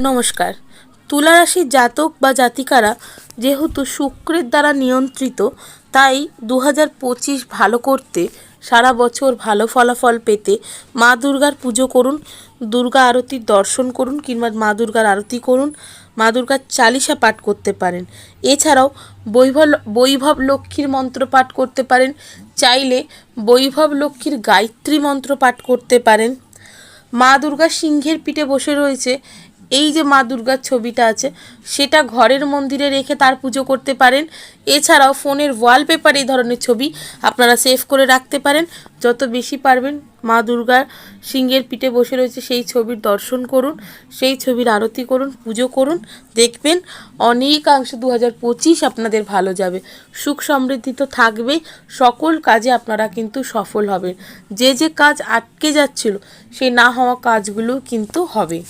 নমস্কার। তুলা রাশির জাতক বা জাতিকারা যেহেতু শুক্রের দ্বারা নিয়ন্ত্রিত, তাই দু হাজার পঁচিশ ভালো করতে, সারা বছর ভালো ফলাফল পেতে মা দুর্গার পুজো করুন, দুর্গা আরতির দর্শন করুন কিংবা মা দুর্গার আরতি করুন, মা দুর্গার চালিসা পাঠ করতে পারেন। এছাড়াও বৈভব বৈভব লক্ষ্মীর মন্ত্র পাঠ করতে পারেন, চাইলে বৈভব লক্ষ্মীর গায়ত্রী মন্ত্র পাঠ করতে পারেন। মা দুর্গা সিংহের পিঠে বসে রয়েছে এই যে মা দুর্গার ছবিটা আছে, সেটা ঘরের মন্দিরে রেখে তার পুজো করতে পারেন। এছাড়াও ফোনের ওয়ালপেপার এই ধরনের ছবি আপনারা সেভ করে রাখতে পারেন। যত বেশি পারবেন মা দুর্গার সিংহের পিঠে বসে রয়েছে সেই ছবির দর্শন করুন, সেই ছবির আরতি করুন, পুজো করুন। দেখবেন অনেকাংশ দু হাজার পঁচিশ আপনাদের ভালো যাবে। সুখ সমৃদ্ধি তো থাকবেই, সকল কাজে আপনারা কিন্তু সফল হবেন। যে যে কাজ আটকে যাচ্ছিল সেই না হওয়া কাজগুলো কিন্তু হবে।